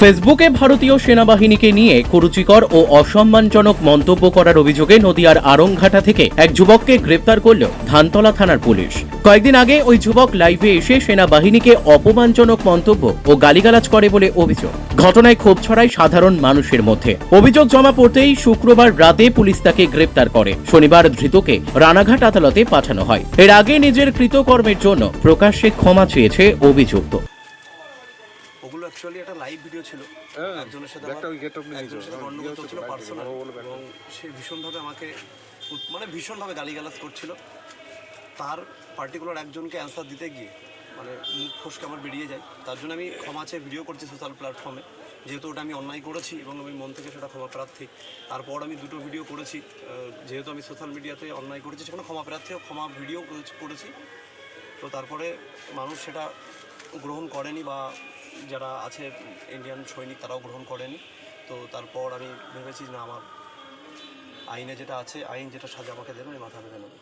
ফেসবুকে ভারতীয় সেনাবাহিনীকে নিয়ে কুরুচিকর ও অসম্মানজনক মন্তব্য করার অভিযোগে নদিয়ার আরংঘাটা থেকে এক যুবককে গ্রেপ্তার করল ধানতলা থানার পুলিশ। কয়েকদিন আগে ওই যুবক লাইভে এসে সেনাবাহিনীকে অপমানজনক মন্তব্য ও গালিগালাজ করে বলে অভিযোগ। ঘটনায় ক্ষোভ ছড়ায় সাধারণ মানুষের মধ্যে। অভিযোগ জমা পড়তেই শুক্রবার রাতে পুলিশ তাকে গ্রেপ্তার করে। শনিবার ধৃতকে রানাঘাট আদালতে পাঠানো হয়। এর আগে নিজের কৃতকর্মের জন্য প্রকাশ্যে ক্ষমা চেয়েছে অভিযুক্ত। অ্যাকচুয়ালি একটা লাইভ ভিডিও ছিল। একজনের সাথে ওই গেট অফ একজনের সাথে। গন্ডগোল চলছিল পার্সোনাল। এবং সে ভীষণভাবে আমাকে মানে ভীষণভাবে গালিগালাজ করছিল। তার পার্টিকুলার একজনকে অ্যান্সার দিতে গিয়ে মানে মুখ ফসকে আমার বেরিয়ে যায়। তার জন্য আমি ক্ষমা চেয়ে ভিডিও করছি সোশ্যাল প্ল্যাটফর্মে যেহেতু ওটা আমি অন্যায় করেছি এবং আমি মন থেকে সেটা ক্ষমা প্রার্থী। তারপর আমি দুটো ভিডিও করেছি। যেহেতু আমি সোশ্যাল মিডিয়াতে অন্যায় করেছি সেখানে ক্ষমা প্রার্থী ক্ষমা ভিডিও করেছি। তো তারপরে মানুষ সেটা গ্রহণ করেনি বা যারা আছে ইন্ডিয়ান সৈনিক তারাও গ্রহণ করেনি। তো তারপর আমি ভেবেছি না, আমার আইনে যেটা আছে, আইন যেটা সাজা আমাকে দেবেন মাথা ভেবে নেব